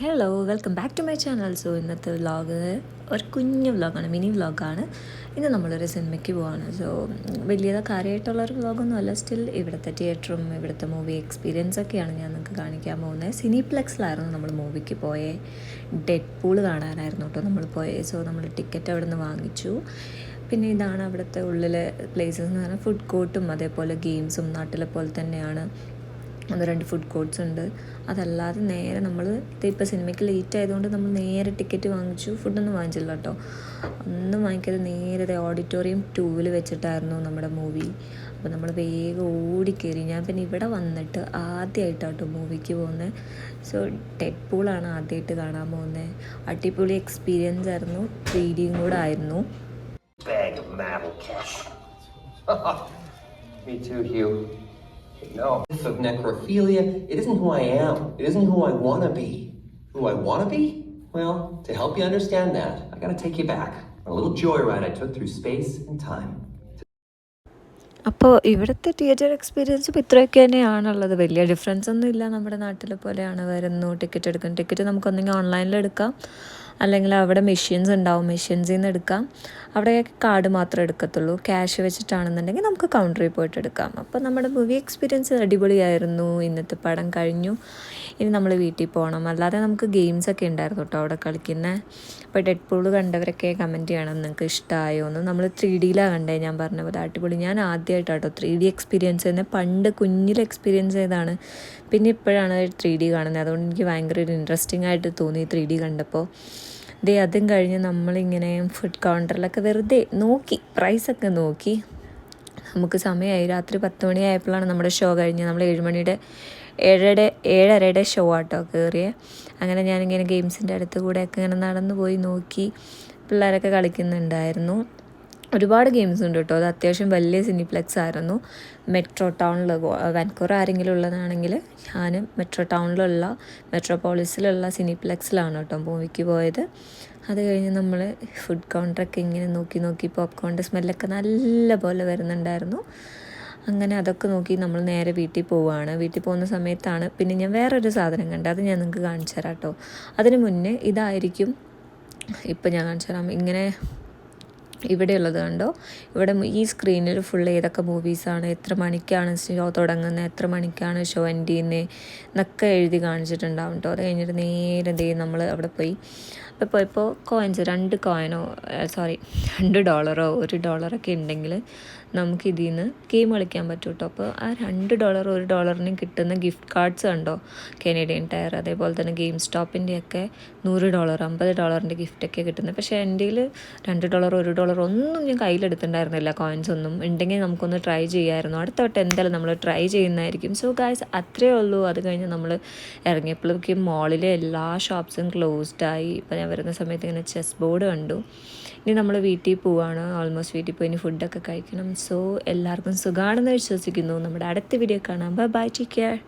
Hello welcome back to my channel so ഇന്നത്തെ vlog ഒരു കുഞ്ഞു വ്ളോഗാണ് മിനി വ്ളോഗാണ് ഇന്ന് നമ്മളൊരു സിനിമയ്ക്ക് പോവാണ്. സോ വലിയ കാര്യമായിട്ടുള്ളൊരു വ്ളോഗൊന്നും അല്ല. സ്റ്റിൽ ഇവിടുത്തെ തിയേറ്ററും ഇവിടുത്തെ മൂവി എക്സ്പീരിയൻസ് ഒക്കെയാണ് ഞാൻ നിങ്ങൾക്ക് കാണിക്കാൻ പോകുന്നത്. സിനിപ്ലെക്സിലായിരുന്നു നമ്മൾ മൂവിക്ക് പോയേ. ഡെഡ് പൂൾ കാണാനായിരുന്നു കേട്ടോ നമ്മൾ പോയേ. സോ നമ്മൾ ടിക്കറ്റ് അവിടെ നിന്ന് വാങ്ങിച്ചു. പിന്നെ ഇതാണ് അവിടുത്തെ ഉള്ളിലെ പ്ലേസസ് എന്ന് പറഞ്ഞാൽ ഫുഡ് കോർട്ടും അതേപോലെ ഗെയിംസും നാട്ടിലെ പോലെ തന്നെയാണ്. ഒന്ന് രണ്ട് ഫുഡ് കോർട്ട്സ് ഉണ്ട്. അതല്ലാതെ നേരെ നമ്മൾ ഇതിപ്പോൾ സിനിമയ്ക്ക് ലേറ്റ് ആയതുകൊണ്ട് നമ്മൾ നേരെ ടിക്കറ്റ് വാങ്ങിച്ചു. ഫുഡൊന്നും വാങ്ങിച്ചില്ല കേട്ടോ ഒന്നും വാങ്ങിക്കാതെ നേരെ ഓഡിറ്റോറിയം ടൂവിൽ വെച്ചിട്ടായിരുന്നു നമ്മുടെ മൂവി അപ്പോൾ നമ്മൾ വേഗം ഓടിക്കയറി ഞാൻ പിന്നെ ഇവിടെ വന്നിട്ട് ആദ്യമായിട്ടാട്ടോ മൂവിക്ക് പോകുന്നത് സോ ഡെഡ് പൂളാണ് ആദ്യമായിട്ട് കാണാൻ പോകുന്നത് അടിപൊളി എക്സ്പീരിയൻസ് ആയിരുന്നു. ത്രീ ഡിയും കൂടെ ആയിരുന്നു. Me too, Hugh. No. Of necrophilia, it isn't who I am. It isn't who I want to be. Who I want to be? Well, to help you understand that, I gotta take you back a little joyride I took through space and time. അപ്പോൾ ഇവിടുത്തെ theatre experience ഇത്രയൊക്കെ തന്നെയാണുള്ളത് വലിയ difference ഒന്നും ഇല്ല നമ്മുടെ നാട്ടിലെ പോലെയാണ് വരുന്നു ടിക്കറ്റ് എടുക്കുന്നത് ടിക്കറ്റ് നമുക്കൊന്നെങ്കിൽ ഓൺലൈനിൽ എടുക്കാം അല്ലെങ്കിൽ അവിടെ മെഷീൻസ് ഉണ്ടാവും. മെഷീൻസിൽ നിന്ന് എടുക്കാം. അവിടെ കാർഡ് മാത്രമേ എടുക്കത്തുള്ളൂ. ക്യാഷ് വെച്ചിട്ടാണെന്നുണ്ടെങ്കിൽ നമുക്ക് കൗണ്ടറിൽ പോയിട്ട് എടുക്കാം. അപ്പോൾ നമ്മുടെ മൂവി എക്സ്പീരിയൻസ് അടിപൊളിയായിരുന്നു. ഇന്നത്തെ പടം കഴിഞ്ഞു. ഇനി നമ്മൾ വീട്ടിൽ പോകണം. അല്ലാതെ നമുക്ക് ഗെയിംസ് ഒക്കെ ഉണ്ടായിരുന്നു കേട്ടോ അവിടെ കളിക്കുന്നത് അപ്പോൾ ഡെഡ് പൂൾ കണ്ടവരൊക്കെ കമന്റ് ചെയ്യണം. നിങ്ങൾക്ക് ഇഷ്ടമായോ എന്ന്. നമ്മൾ ത്രീ ഡിയിലാണ് കണ്ടേ ഞാൻ പറഞ്ഞ പോലെ അടിപൊളി. ഞാൻ ആദ്യമായിട്ടാട്ടോ ത്രീ ഡി എക്സ്പീരിയൻസ് തന്നെ പണ്ട് കുഞ്ഞിൽ എക്സ്പീരിയൻസ് ചെയ്താണ് പിന്നെ ഇപ്പോഴാണ് ത്രീ ഡി കാണുന്നത് അതുകൊണ്ട് എനിക്ക് ഭയങ്കര ഒരു ഇൻട്രസ്റ്റിംഗ് ആയിട്ട് തോന്നി ത്രീ ഡി കണ്ടപ്പോൾ. ദേ അതും കഴിഞ്ഞ് നമ്മളിങ്ങനെ ഫുഡ് കൗണ്ടറിലൊക്കെ വെറുതെ നോക്കി പ്രൈസൊക്കെ നോക്കി. നമുക്ക് സമയമായി രാത്രി പത്ത് മണിയായപ്പോഴാണ് നമ്മുടെ ഷോ കഴിഞ്ഞ് നമ്മൾ ഏഴുമണിയുടെ ഏഴര ഏഴരയുടെ ഷോ ആട്ടോ കയറിയേ അങ്ങനെ ഞാനിങ്ങനെ ഗെയിംസിന്റെ അടുത്ത് കൂടെയൊക്കെ ഇങ്ങനെ നടന്നു പോയി നോക്കി. പിള്ളേരൊക്കെ കളിക്കുന്നുണ്ടായിരുന്നു. ഒരുപാട് ഗെയിംസ് ഉണ്ട് കേട്ടോ. അത് അത്യാവശ്യം വലിയ സിനിപ്ലെക്സ് ആയിരുന്നു. മെട്രോ ടൗണിൽ വാൻകൂർ ആരെങ്കിലും ഉള്ളതാണെങ്കിൽ ഞാൻ മെട്രോ ടൗണിലുള്ള മെട്രോപോളിസിലുള്ള സിനിപ്ലെക്സിലാണ് കേട്ടോ മൂവിക്ക് പോയത്. അത് കഴിഞ്ഞ് നമ്മൾ ഫുഡ് കൗണ്ടറൊക്കെ ഇങ്ങനെ നോക്കി നോക്കി പോപ്കോണിന്റെ സ്മെല്ലൊക്കെ നല്ല പോലെ വരുന്നുണ്ടായിരുന്നു. അങ്ങനെ അതൊക്കെ നോക്കി നമ്മൾ നേരെ വീട്ടിൽ പോവുകയാണ് വീട്ടിൽ പോകുന്ന സമയത്താണ് പിന്നെ ഞാൻ വേറൊരു സാധനം കണ്ടത്. അത് ഞാൻ നിങ്ങൾക്ക് കാണിച്ചു തരാം കേട്ടോ. അതിന് മുന്നേ ഇതായിരിക്കും ഇപ്പം ഞാൻ കാണിച്ചു തരാം. ഇങ്ങനെ ഇവിടെയുള്ളത് കണ്ടോ? ഇവിടെ ഈ സ്ക്രീനിൽ ഫുൾ ഏതൊക്കെ മൂവീസാണ് എത്ര മണിക്കാണ് ഷോ തുടങ്ങുന്നത് എത്ര മണിക്കാണ് ഷോ എൻഡ് ചെയ്യുന്നത് എന്നൊക്കെ എഴുതി കാണിച്ചിട്ടുണ്ടാവും കേട്ടോ അത് കഴിഞ്ഞിട്ട് നേരെ ദേ നമ്മൾ അവിടെ പോയി. അപ്പോൾ പോയപ്പോൾ കോയിൻസ് രണ്ട് കോയിനോ സോറി രണ്ട് ഡോളറോ ഒരു ഡോളറൊക്കെ ഉണ്ടെങ്കിൽ നമുക്ക് ഇതിൽ നിന്ന് ഗെയിം കളിക്കാൻ പറ്റും കേട്ടോ അപ്പോൾ ആ രണ്ട് ഡോളർ ഒരു ഡോളറിന് കിട്ടുന്ന ഗിഫ്റ്റ് കാർഡ്സ് കണ്ടോ? കനേഡിയൻ ടയർ അതേപോലെ തന്നെ ഗെയിം സ്റ്റോപ്പിന്റെയൊക്കെ നൂറ് ഡോളർ അമ്പത് ഡോളറിന്റെ ഗിഫ്റ്റൊക്കെ കിട്ടുന്നത് പക്ഷേ എന്റെ രണ്ട് ഡോളർ ഒരു ഡോളർ ഒന്നും ഞാൻ കയ്യിലെടുത്തിട്ടുണ്ടായിരുന്നില്ല. കോയിൻസ് ഒന്നും. ഉണ്ടെങ്കിൽ നമുക്കൊന്ന് ട്രൈ ചെയ്യാമായിരുന്നു അടുത്ത വട്ടം എന്തായാലും നമ്മൾ ട്രൈ ചെയ്യുന്നതായിരിക്കും. സോ ഗായ്സ് അത്രേ ഉള്ളൂ. അത് കഴിഞ്ഞ് നമ്മൾ ഇറങ്ങിയപ്പോഴേക്കും മോളിലെ എല്ലാ ഷോപ്സും ക്ലോസ്ഡ് ആയി. ഇപ്പോൾ ഞാൻ വരുന്ന സമയത്ത് ഇങ്ങനെ ചെസ് ബോർഡ് കണ്ടു. ഇനി നമ്മൾ വീട്ടിൽ പോവാണ്. ഓൾമോസ്റ്റ് വീട്ടിൽ പോയി ഇനി ഫുഡൊക്കെ കഴിക്കണം. സോ എല്ലാവർക്കും സുഖമാണെന്ന് വിശ്വസിക്കുന്നു. നമ്മുടെ അടുത്ത വീഡിയോ കാണാം. Bye bye take care